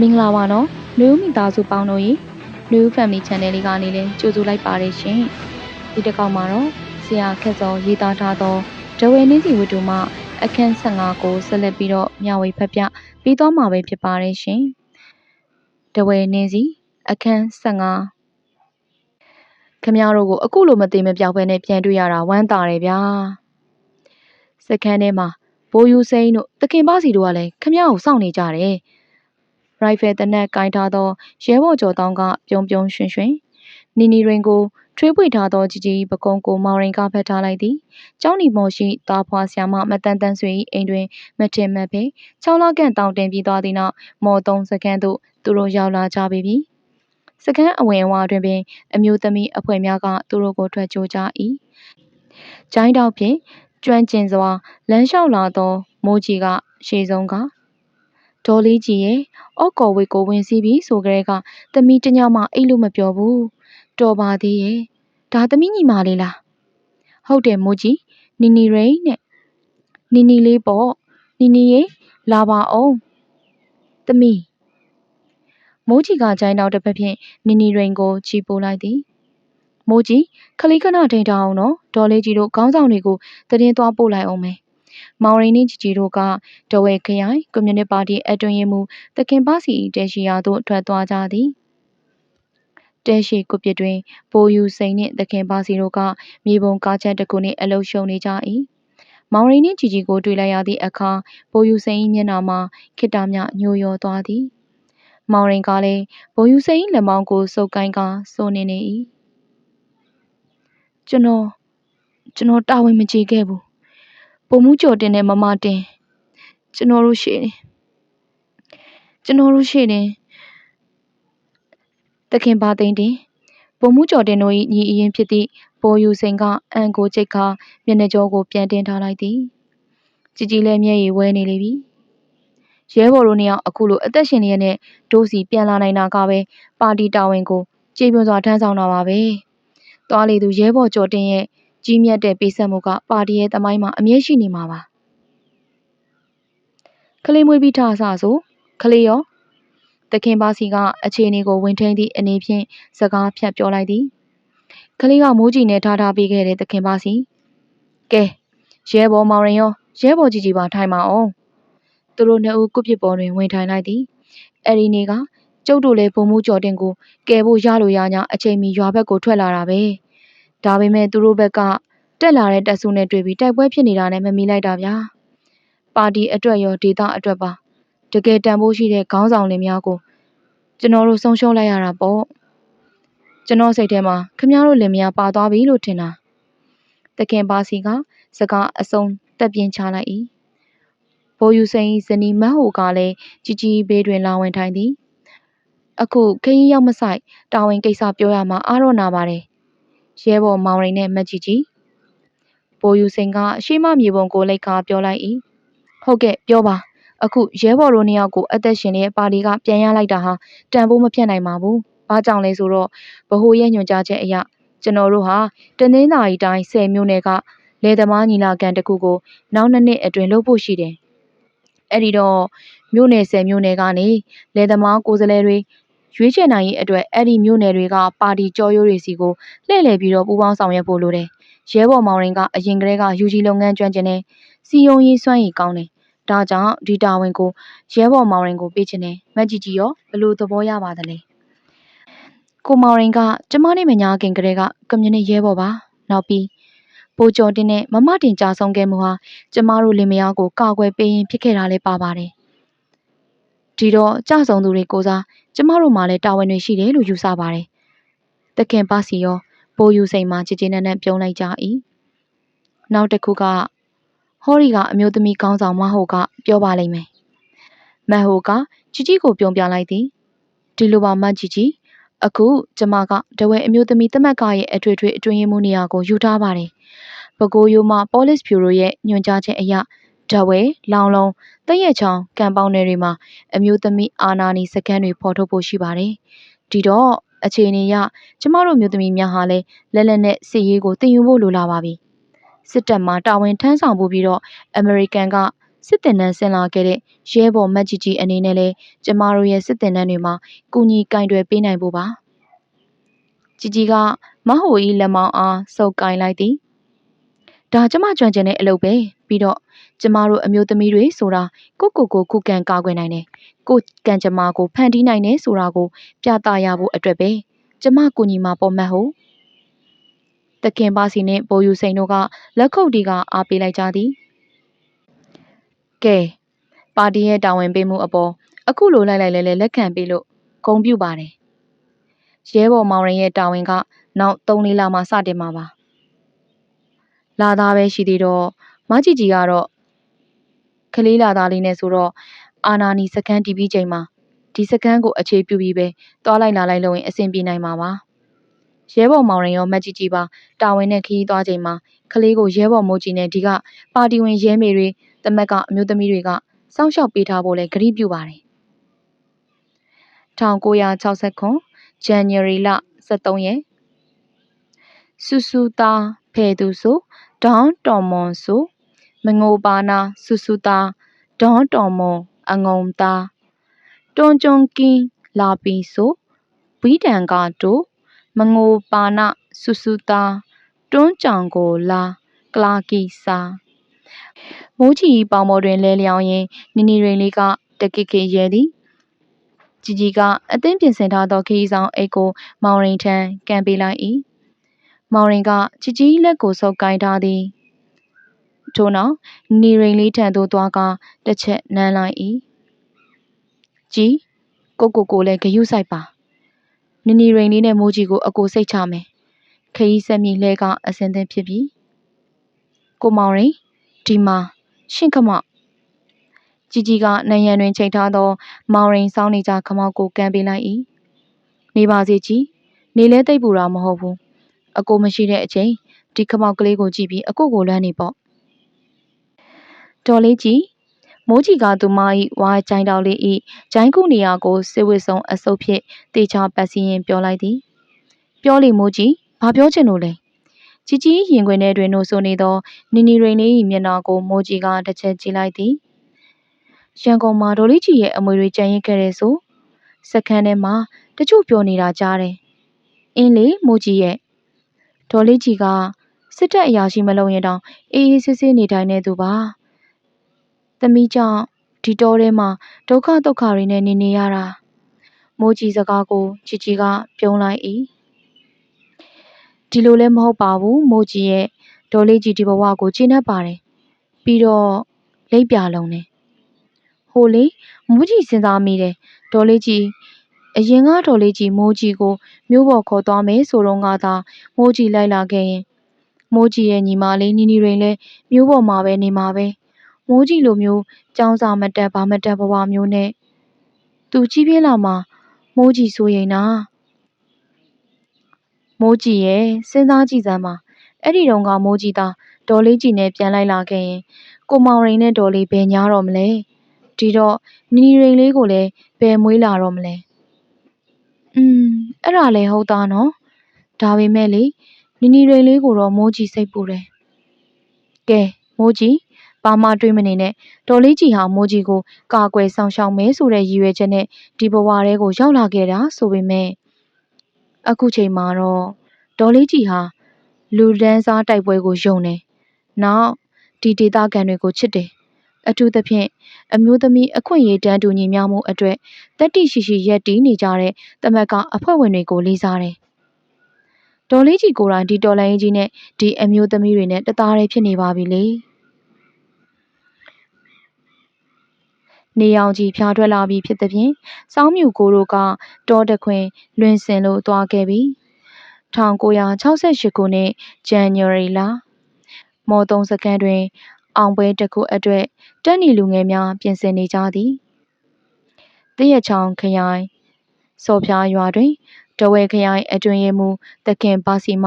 မင်္ဂလာပါနော်လူမိသားစုပေါင်းတို့ရေ New Family Channel လေးကနေလည်းကြိုဆိုလိုက်ပါတယ်ရှင်ဒီတစ်ခေါက်မှာတော့ဆရာခက်စောရေးသားထားသောဒဝဲနင်းစီဝတ္ထုမှအခန်း15ကိုဆက်လက်ပြီးတော့မျှဝေဖတ်ပြပြီးတော့မှာပဲဖြစ်ပါတယ်ရှင်ဒဝဲနင်းစီအခန်း15ခမရတို့ကိုအခုလိုမသိမပြောက်ပဲနဲ့ပြန်တွေ့ရတာဝမ်းသာတယ်ဗျာစခန်းထဲမှာဘိုးယူစိန်တို့တခင်ပါစီတို့ကလည်းခမရကိုစောင့်နေကြတယ် ရိုင်ဖယ်တနက်ကင်ထားသောရဲဘော်ကျော်တောင်းကပြုံပြုံရွှင်ရွှင်နီနီရင်ကိုထွေးပွေထားသောជីជីပကုံးကိုမောင်ရင်ကဖက်ထားလိုက်သည်။ကျောင်းနီမော်ရှိသားဖွာဆရာမမတန်တန်ဆွေ၏အိမ်တွင်မထင်မှတ်ပဲ၆လခန့်တောင်တင်ပြီးသွားသည့်နောက်မော်သုံးစခန်းသို့သူတို့ရောက်လာကြပြီပြီ။စခန်းအဝင်အဝတွင်ပင်အမျိုးသမီးအဖွဲ့များကသူတို့ကိုထွက်ကြိုကြ၏။ကျိုင်းတောက်ဖြင့်ကျွမ်းကျင်စွာလမ်းလျှောက်လာသောမိုးကြီးကရှေ့ဆုံးက ဒေါ်လေးကြီးရဲ့အော့ကော်ဝေကိုဝင်စီးပြီဆိုကြတဲ့ကသမီးတညမှအိတ်လို့မပြောဘူးတော်ပါသေးရဲ့ဒါသမီးညီမလေးလားဟုတ်တယ်မိုးကြီးနီနီရိန်နဲ့နီနီလေးပေါ့နီနီရေလာပါအောင်သမီးမိုးကြီးကကြိုင်းတော့တစ်ဖက်ဖြင့်နီနီရိန်ကိုချီပိုးလိုက်သည်မိုးကြီးခလီခဏထိန်ထားအောင်နော်ဒေါ်လေးကြီးတို့ခေါင်းဆောင်တွေကိုတည်င်းသွားပို့လိုက်အောင်မယ် မောင်ရီနှင့်ဂျီဂျီတို့ကတဝဲခရိုင်ကွန်မြူနတီပါတီအတွင်ရင်မူတခင်ပါစီတဲရှိရာသို့ထွက်သွားကြသည်တဲရှိကုပစ်တွင်ပိုယူစိန်နှင့်တခင်ပါစီတို့ကမြေပုံကားချက်တစ်ခုနှင့်အလုံရှုံနေကြ၏မောင်ရီနှင့်ဂျီဂျီကိုတွေ့လိုက်ရသည့်အခါပိုယူစိန်၏မျက်နှာမှာခိတ္တမြညိုရောသွားသည်မောင်ရင်ကလည်းဘုံယူစိန်လက်မောင်းကိုစုပ်ကိုင်းကစိုးနေနေ၏ကျွန်တော်ကျွန်တော်တာဝန်မကျေခဲ့ဘူး ပုံမှုကြော်တင်နဲ့မမတင်ကျွန်တော်တို့ရှိတယ်ကျွန်တော်တို့ရှိတယ်တခင်ပါသိန်းတင်ပုံမှုကြော်တင်တို့၏ညီအရင်ဖြစ်သည့်ပိုယူစိန်ကအန်ကိုချိတ်ခါမျက်နှာကျောကိုပြန်တင်ထားလိုက်သည်ကြည်ကြည်လဲမျက်ရည်ဝဲနေလေပြီရဲဘော်တို့နှစ်ယောက်အခုလိုအသက်ရှင်နေတဲ့နဲ့ဒိုးစီပြန်လာနိုင်တာကပဲပါတီတာဝန်ကိုကြေပွန်စွာထမ်းဆောင်တာပါပဲ။သွားလေသူရဲဘော်ကျော်တင်ရဲ့ ကြီးမြတ်တဲ့ပေးဆက်မှုကပါတီရဲ့သမိုင်းမှာအမြဲရှိနေမှာပါ။ကလေးမွေးပြီးထားဆဆိုကလေးရောတခင်ပါစီကအခြေအနေကိုဝင်ထင်းသည့်အနေဖြင့်စကားဖြတ်ပြောလိုက်သည်။ကလေးကမိုးကြီးနဲ့ထားထားပေးခဲ့တဲ့တခင်ပါစီ။ကဲရဲဘော်မောင်ရင်ရောရဲဘော်ကြီးကြီးပါထိုင်ပါအောင်။သူတို့နှစ်ဦးကုပစ်ပေါ်တွင်ဝင်ထိုင်လိုက်သည်။အဲဒီနေ့ကကျုပ်တို့လည်းဘုံမှုကြော်တင်ကိုကယ်ဖို့ရလို့ရ냐အချိန်မီရွာဘက်ကိုထွက်လာတာပဲ။ ဒါပေမဲ့သူတို့ဘက်ကတက်လာတဲ့တပ်စုနဲ့တွေ့ပြီးတိုက်ပွဲဖြစ်နေတာနဲ့မမီလိုက်တာဗျာ။ပါတီအတွက်ရောဒေသအတွက်ပါတကယ်တန်ဖိုးရှိတဲ့ခေါင်းဆောင်လင်များကိုကျွန်တော်တို့ဆုံးရှုံးလိုက်ရတာပေါ့။ကျွန်တော်စိတ်ထဲမှာခမည်းတော်လင်မယားပါသွားပြီလို့ထင်တာ။တခင်ပါစီကစကားအစုံတက်ပြင်းချလိုက်၏။ဘိုးယူစိန်ဇနီးမတ်ဟိုကလည်းជីជីဘေးတွင်လာဝင်ထိုင်သည်။အခုခရီးရောက်မဆိုင်တာဝန်ကိစ္စပြောရမှာအားတော့နာပါတယ်။ ရဲဘော်မောင်ရိန်နဲ့မကြီးကြီးဘိုးယူစိန်ကရှေးမမြေပုံကိုလိုက်ကားပြောလိုက်၏ဟုတ်ကဲ့ပြောပါအခုရဲဘော်တို့နှစ်ယောက်ကိုအသက်ရှင်တဲ့ပါတီကပြန်ရလိုက်တာဟာတန်ဖိုးမဖြတ်နိုင်ပါဘူးဘာကြောင့်လဲဆိုတော့ဗဟိုရဲ့ညွှန်ကြားချက်အရကျွန်တော်တို့ဟာတနင်္သာရီတိုင်း10မြို့နယ်ကလယ်သမားညီလာခံတစ်ခုကိုနောက်နှစ်နှစ်အတွင်းလုပ်ဖို့ရှိတယ်အဲ့ဒီတော့မြို့နယ်10မြို့နယ်ကနေလယ်သမားကိုယ်စားလှယ်တွေ ရွေးချယ်နိုင်ရေးအတွက်အဲ့ဒီမြို့နယ်တွေကပါတီကြောရိုးတွေစီကိုလှည့်လည်ပြီးတော့ပူးပေါင်းဆောင်ရွက်ဖို့လိုတယ်ရဲဘော်မောင်ရင်ကအရင်ကတည်းကယူကြီးလုပ်ငန်းကျွမ်းကျင်တယ်စီယုံရေးစွမ်းရည်ကောင်းတယ်ဒါကြောင့်ဒီတာဝန်ကိုရဲဘော်မောင်ရင်ကိုပေးချင်တယ်မက်ကြီးကြီးရောဘလို့သဘောရပါသလဲကိုမောင်ရင်ကကျမနဲ့မညာခင်ကတည်းကကွန်မြူနတီရဲဘော်ပါနောက်ပြီးပိုးကျော်တင်နဲ့မမတင်ကြဆုံးခဲ့မှုဟာကျမတို့လင်မယားကိုကာကွယ်ပေးရင်ဖြစ်ခဲ့တာလည်းပါပါတယ် ဒီတော့ကြဆုံသူတွေကိုစားကျမတို့မှလည်းတာဝန်တွေရှိတယ်လို့ယူဆပါတယ်။တခင်ပါစီရောပိုးယူစိန်မှကြည်ကြည်နက်နက်ပြုံးလိုက်ကြ၏။နောက်တစ်ခုကဟောရီကအမျိုးသမီးခေါင်းဆောင်မဟုတ်ကပြောပါလိမ့်မယ်။မဟုတ်ကကြည်ကြည်ကိုပြုံးပြလိုက်သည်။ဒီလိုပါမကြည်ကြည်အခုကျမကတဝဲအမျိုးသမီးတမက်ကရဲ့အထွေထွေအတွင်းရေးမှူးနေရာကိုယူထားပါတယ်။ပဲခူးရိုးမှ Police Bureau ရဲ့ညွှန်ကြားချက်အရ ဓဝဲလောင်လုံးတရက်ချောင်းကံပေါင်းနယ်တွေမှာအမျိုးသမီးအာနာနီစကန်တွေဖော်ထုတ်ဖို့ရှိပါတယ်။ဒီတော့အခြေအနေရကျမတို့မျိုးသမီးများဟာလည်းလက်လက်နဲ့စစ်ရေးကိုတင်ယူဖို့လိုလာပါပြီ။စစ်တပ်မှတာဝန်ထမ်းဆောင်ဖို့ပြီးတော့အမေရိကန်ကစစ်တင်နှန်းဆင်လာခဲ့တဲ့ရဲဘော်မတ်ကြီးကြီးအနေနဲ့လည်းကျမတို့ရဲ့စစ်တင်နှန်းတွေမှာကူညီကင်တွယ်ပေးနိုင်ဖို့ပါကြီးကြီးကမဟိုဤလက်မောင်းအားစုပ်ကင်လိုက်သည် ဒါကျမကြွန့်ကျင်တဲ့အလုပ်ပဲပြီးတော့ကျမတို့အမျိုးသမီးတွေဆိုတာကိုကိုကိုခုခံကာကွယ်နိုင်တယ်ကိုကံကြမ္မာကိုဖန်တီးနိုင်တယ်ဆိုတာကိုပြသရဖို့အတွက်ပဲကျမကူညီမှာပေါ်မှတ်ဟုတ်တခင်ပါစီနှင့်ပိုယူစိန်တို့ကလက်ခုပ်တီကအားပေးလိုက်ကြသည်ကဲပါတီရဲ့တာဝန်ပေးမှုအပေါ်အခုလိုလိုက်လိုက်လဲလဲလက်ခံပေးလို့ဂုဏ်ပြုပါတယ်ရဲဘော်မောင်ရင်ရဲ့တာဝန်ကနောက်3လလမှစတင်မှာပါ လာသားပဲရှိသေးတော့မကြီးကြီးကတော့ကလေးလာသားလေးနဲ့ဆိုတော့အာနာနီစကန်တီးပြီးချိန်မှာဒီစကန်ကိုအခြေပြုပြီးပဲတွားလိုက်လာလိုက်လို့ရင်အဆင်ပြေနိုင်မှာပါရဲဘော်မောင်ရင်ရောမကြီးကြီးပါတာဝန်နဲ့ခီးသွားချိန်မှာကလေးကိုရဲဘော်မိုးကြီးနဲ့ဒီကပါတီဝင်ရဲမေတွေတမက်ကအမျိုးသမီးတွေကစောင့်ရှောက်ပေးထားဖို့လဲဂရုပြုပါတယ်1969 January လ23ရက်စူစူတာဖဲသူဆို ဒေါန်တော်မွန်ဆိုမငိုပါနာစူစူတာဒေါန်တော်မွန်အငုံတာတွန်ကြွန်ကင်းလာပီဆိုဝီဒန်ကတိုမငိုပါနာစူစူတာတွန်းကြောင်ကိုလာကလာကီစာမိုးချီပေါင်ပေါ်တွင်လဲလျောင်းရင်နီနီရိန်လေးကတကိကိရဲသည်ជីជីကအသင်းပြင်ဆင်ထားသောခရီးဆောင်အိတ်ကိုမောင်ရင်ထံကန်ပေးလိုက်၏ မောင်ရင်ကကြည်ကြီးလက်ကိုဆုပ်ကိုင်ထားသည်ထို့နောက်နေရင်လေးထံသို့သွားကတစ်ချက်နမ်းလိုက်၏ကြည်ကိုကိုကိုလည်းဂယုဆိုင်ပါနနီရင်လေးနဲ့မိုးကြီးကိုအကိုစိတ်ချမယ်ခရီးဆက်မြည်လဲကအစင်သင်ဖြစ်ပြီကိုမောင်ရင်ဒီမှာရှင့်ခမောက်ကြည်ကြီးကနံရံတွင်ချိန်ထားသော မောင်ရင်စောင်းနေကြခမောက်ကိုကန်ပေးလိုက်၏နေပါစေကြည်နေလဲတိတ်ပူတာမဟုတ်ဘူး အကိုမရှိတဲ့အချိန်ဒီခမောက်ကလေးကိုကြည့်ပြီးအကိုကိုလမ်းနေပေါ့ဒေါ်လေးကြီးမိုးကြီးကသူမ၏ဝါကြိုင်တော်လေး၏ဂျိုင်းခုနေရာကိုစစ်ဝစ်ဆုံးအစုပ်ဖြင့်တေချာပတ်စီရင်ပြောလိုက်သည်ပြောလေမိုးကြီးဘာပြောချင်လို့လဲကြီးကြီးရင်ခွင်ထဲတွင်နိုးဆိုနေသောနီနီရိန်လေး၏မျက်နှာကိုမိုးကြီးကတစ်ချက်ကြည့်လိုက်သည်ရန်ကုန်မှာဒေါ်လေးကြီးရဲ့အမွေတွေကြံရစ်ခဲ့တဲ့ဆိုစက္ကန့်ထဲမှာတချို့ပြောနေတာကြားတယ်အင်းလေမိုးကြီးရဲ့ ဒေါ်လေးကြီးကစစ်တပ်အရာရှိမလုပ်ရင်တောင်အေးအေးဆေးဆေးနေထိုင်နေသူပါသမီးကြောင့်ဒီတောထဲမှာဒုက္ခဒုက္ခတွေနဲ့နေနေရတာမိုးကြီးစကားကိုជីជីကပြုံးလိုက်၏ဒီလိုလည်းမဟုတ်ပါဘူးမိုးကြီးရဲ့ဒေါ်လေးကြီးဒီဘဝကိုကျင့်တတ်ပါတယ်ပြီးတော့လိပ်ပြလုံးနဲ့ဟိုလေမိုးကြီးစဉ်းစားမိတယ်ဒေါ်လေးကြီး အရင်ကဒေါ်လေးကြီးမိုးကြီးကိုမြို့ပေါ်ခေါ်သွားမယ်ဆိုတော့ငါသာမိုးကြီးလိုက်လာခဲ့ရင်မိုးကြီးရဲ့ညီမလေးနီနီရိန်လည်းမြို့ပေါ်မှာပဲနေမှာပဲမိုးကြီးလိုမျိုးကြောင်းစာမတက်ဘာမတက်ဘဝမျိုးနဲ့သူကြီးပြင်းလာမှာမိုးကြီးဆိုရင်နာမိုးကြီးရဲ့စဉ်းစားကြည့်စမ်းပါအဲ့ဒီတုန်းကမိုးကြီးသားဒေါ်လေးကြီးနဲ့ပြန်လိုက်လာခဲ့ရင်ကိုမောင်ရိန်နဲ့ဒေါ်လေးဘယ်ညားတော့မလဲဒီတော့နီနီရိန်လေးကိုလည်းဘယ်မွေးလာတော့မလဲ อืม အဲ့ဒါလည်းဟုတ်သားနော် ဒါပေမဲ့လေ နီနီရိန်လေးကိုတော့ မိုးကြီးစိတ်ပူတယ် ကဲ မိုးကြီး ဘာမှတွေးမနေနဲ့ ဒေါ်လေးကြီးဟာ မိုးကြီးကို ကာကွယ်ဆောင်ရှောက်မယ်ဆိုတဲ့ ရည်ရွယ်ချက်နဲ့ ဒီဘဝထဲကို ရောက်လာခဲ့တာဆိုပေမဲ့ အခုချိန်မှာတော့ ဒေါ်လေးကြီးဟာ လူဒန်းစားတိုက်ပွဲကို ယုံတယ်။နောက် ဒီဒေသခံတွေကို ချစ်တယ်။အထူးသဖြင့် အမျိုးသမီးအခွင့်အရေးတန်းတူညီမျှမှုအတွက်တက်တိရှိရှိရက်တီးနေကြတဲ့တမက်ကအဖွဲ့ဝင်တွေကိုလေးစားတယ်။ဒေါ်လေးကြီးကိုယ်တိုင်ဒီတော်လိုင်းကြီးနဲ့ဒီအမျိုးသမီးတွေနဲ့တသားတည်းဖြစ်နေပါပြီလေ။နေရောင်ခြည်ဖျားထွက်လာပြီဖြစ်သဖြင့်စောင်းမြူကိုတို့ကတောတခွင်လွင်စင်လို့သွားခဲ့ပြီ1968ခုနှစ်ဇန်နဝါရီလမော်တုံစခန်းတွင်အောင်ပွဲတစ်ခုအတွက် တက်နီလူငယ်များပြင်ဆင်နေကြသည်တရက်ချောင်းခရိုင်စော်ဖျားရွာတွင်တဝဲခရိုင်အတွင်ရဲမူတခင်ပါစီမ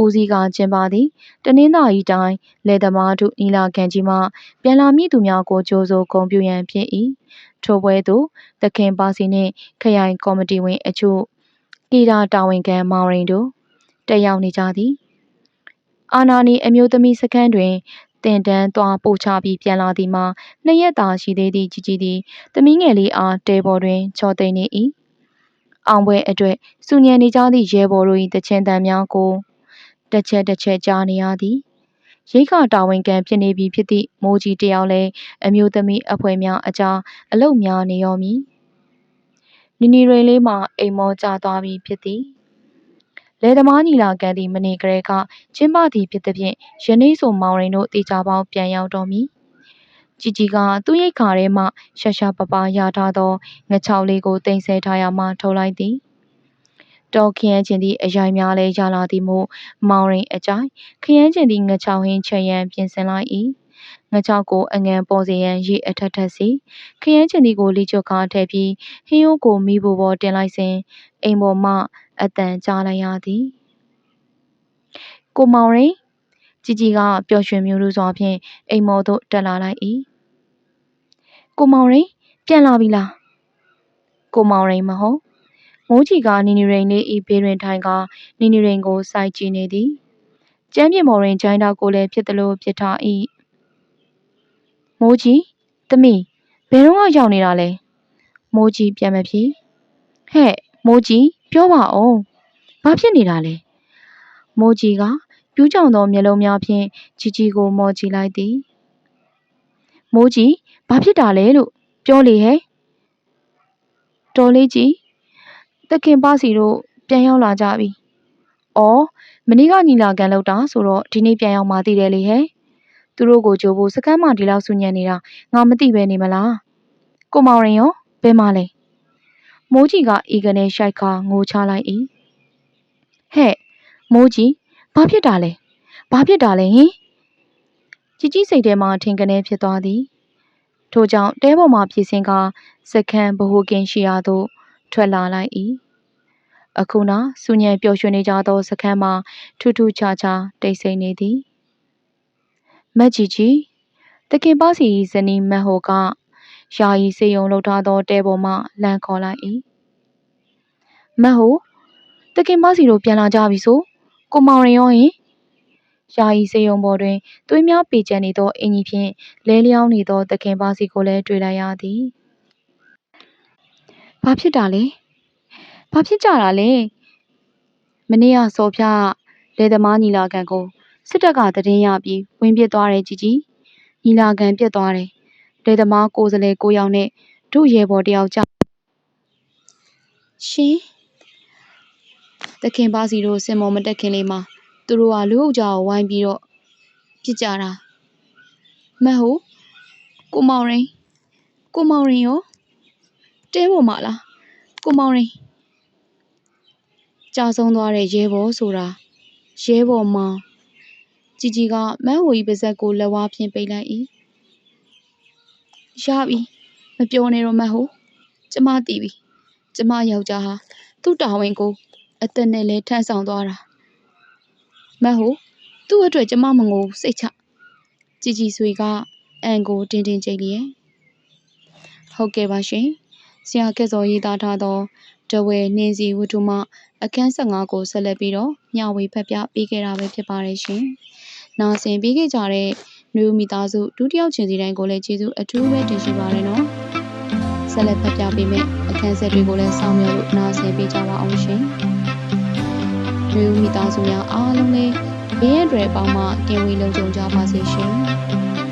ဦးစီးကကျင်းပသည်တနင်္သာရီတိုင်းလေသမားတို့နီလာခံကြီးမှပြန်လာမည့်သူများကိုကြိုးစိုးဂုဏ်ပြုရန်ဖြစ်၏ထိုပွဲသို့တခင်ပါစီနှင့်ခရိုင်ကော်မတီဝင်အချို့ကီတာတာဝန်ခံမောင်ရင်တို့တက်ရောက်နေကြသည်အာနာနီအမျိုးသမီးစခန်းတွင် တင်တန်းသွားပို့ချပြီးပြန်လာသည်မှာနှစ်ရက်သာရှိသေးသည့်ជីជីသည်သမီးငယ်လေးအားတဲပေါ်တွင်ချော်သိမ့်နေ၏အောင်ပွဲအတွက်စူညံနေကြသည့်ရဲဘော်တို့၏တခြင်းတန်များကိုတစ်ချက်တစ်ချက်ကြားနေရသည်ရိတ်ခတာဝန်ခံဖြစ်နေပြီဖြစ်သည့်မိုးကြီးတယောက်လည်းအမျိုးသမီးအဖွဲ့များအကြားအလုများနေရောမည်နီနီရိန်လေးမှာအိမ်မောကျသွားပြီဖြစ်သည် လယ်သမားညီလာခံသည်မနေ့ကလေးကကျင်းပသည်ဖြစ်သည်ဖြင့်ယနေ့ဆိုမောင်ရင်တို့တေချာပေါင်းပြန်ရောက်တော်မူជីជីကသူ့ရိတ်ခါထဲမှရှာရှာပပရထားသောငချောက်လေးကိုတင်ဆက်ထားရမှထုတ်လိုက်သည်တော်ခရမ်းချင်းသည့်အရိုင်များလဲရလာသည်မို့မောင်ရင်အကြိုင်ခရမ်းချင်းသည့်ငချောက်ဟင်းချက်ရန်ပြင်ဆင်လိုက်၏ ငချောက်ကိုအငန်ပေါ်စေရန်ရေအထက်ထက်စီခရမ်းချင်းသည်ကိုလိချွတ်ကားထည့်ပြီးဟင်းရိုးကိုမိဖို့ပေါ်တင်လိုက်စဉ်အိမ်ပေါ်မှအတန်ကြားလိုက်ရသည်ကိုမောင်ရင်ជីជីကပျော်ရွှင်မျိုးလိုစွာဖြင့်အိမ်မော်သို့တက်လာလိုက်၏ကိုမောင်ရင်ပြန်လာပြီလားကိုမောင်ရင်မဟုတ်မိုးကြီးကနီနီရိန်လေးဤဘေးတွင်ထိုင်ကနီနီရိန်ကိုစိုက်ကြည့်နေသည်ကျမ်းမြေမော်ရင်ဂျိုင်းတောက်ကိုလည်းဖြစ်သလိုဖြစ်ထား၏ မိုးကြီးသမီးဘယ်တော့ရောက်နေတာလဲမိုးကြီးပြန်မဖြေဟဲ့မိုးကြီးပြောပါဦးဘာဖြစ်နေတာလဲမိုးကြီးကပြူးကြောင်သောမျက်လုံးများဖြင့်ជីជីကိုမော်ကြည့်လိုက်သည်မိုးကြီးဘာဖြစ်တာလဲလို့ပြောလေဟဲ့တော်လေးကြီးတခင်ပါစီတို့ပြန်ရောက်လာကြပြီ။အော်မနေ့ကညီလာခံလောက်တာဆိုတော့ဒီနေ့ပြန်ရောက်မှသိတယ်လေဟဲ့။ သူတို့ကိုကြိုးဖို့စကမ်းမဒီလောက်ဆူညံနေတာငါမသိပဲနေမလား။ကိုမောင်ရင်ရောဘယ်မှာလဲ။မိုးကြီးကဤကနေရှိုက်ခါငိုချလိုက်၏။ဟဲ့မိုးကြီးဘာဖြစ်တာလဲ။ဘာဖြစ်တာလဲဟင်။ជីကြီးစိတ်ထဲမှာထင်ကနေဖြစ်သွားသည်။ထို့ကြောင့်တဲပေါ်မှာဖြည့်စင်ကစကမ်းဘဟုကင်းရှိရာသို့ထွက်လာလိုက်၏အခုနောက်စူညံပျော်ရွှင်နေကြသောစခန်းမှာထူးထူးခြားခြားတိတ်ဆိတ်နေသည် မက်ကြီးကြီးတခင်ပါစီဇနီးမတ်ဟိုကယာယီစေယုံလှုပ်ထားသောတဲပေါ်မှလမ်းခေါ်လိုက်၏မတ်ဟိုတခင်ပါစီတို့ပြန်လာကြပြီဆိုကိုမောင်ရင်ရောဟင်ယာယီစေယုံပေါ်တွင်သွေးများပေကျန်နေသောအင်ကြီးဖြင့်လဲလျောင်းနေသောတခင်ပါစီကိုလည်းတွေ့လိုက်ရသည်ဘာဖြစ်တာလဲဘာဖြစ်ကြတာလဲမနေ့ကစော်ဖျားလယ်သမားညီလာခံကို စစ်တပ်ကသတင်းရပြီးဝင်ပစ်သွားတယ်ကြီးကြီးညီလာခံပြတ်သွားတယ်လယ်သမားကိုယ်စလဲကိုယောက်နဲ့တို့ရဲဘော်တယောက်ကြောက်ရှင်တခင်ပါစီတို့စင်မော်မတက်ခင်လေးမှာသူတို့ကလူအုပ်ကြားကိုဝိုင်းပြီးတော့ပြစ်ကြတာမဟုတ်ကိုမောင်ရင်ကိုမောင်ရင်ရောတဲပေါ်မှာလားကိုမောင်ရင်ကြာဆုံးသွားတဲ့ရဲဘော်ဆိုတာရဲဘော်မောင် ကြည်ကြီးကမန်းဟိုဤပါဇက်ကိုလက်ဝါးဖြင့်ပိတ်လိုက်၏ရပြီမပြောနဲ့တော့မဟုတ်ကျမသိပြီကျမယောက်ျားဟာသူ့တာဝန်ကိုအသက်နဲ့လဲထမ်းဆောင်သွားတာမတ်ဟိုသူ့အတွက်ကျမမငိုစိတ်ချជីជីဆွေကအန်ကိုတင်းတင်းကြိတ်လျက်ဟုတ်ကဲ့ပါရှင်ဆရာကဲ့စော်ရေးသားထားသော တဝဲနှင်းစီဝတ္ထုမှအခန်း15ကိုဆက်လက်ပြီးတော့မျှဝေဖတ်ပြပေးခဲ့တာပဲဖြစ်ပါတယ်ရှင်။နာဆင်ပေးခဲ့ကြတဲ့မျိုးမိသားစုဒုတိယချင်းစီတိုင်းကိုလည်းကျေးဇူးအထူးပဲတင်ရှိပါတယ်နော်။ဆက်လက်ဖတ်ပြပေးမယ့်အခန်းဆက်တွေကိုလည်းစောင့်မျှော်လို့နာဆင်ပေးကြပါအောင်ရှင်။မျိုးမိသားစုများအားလုံးလည်းဘေးရန်တွေအပေါင်းမှကင်ဝေးလုံခြုံကြပါစေရှင်။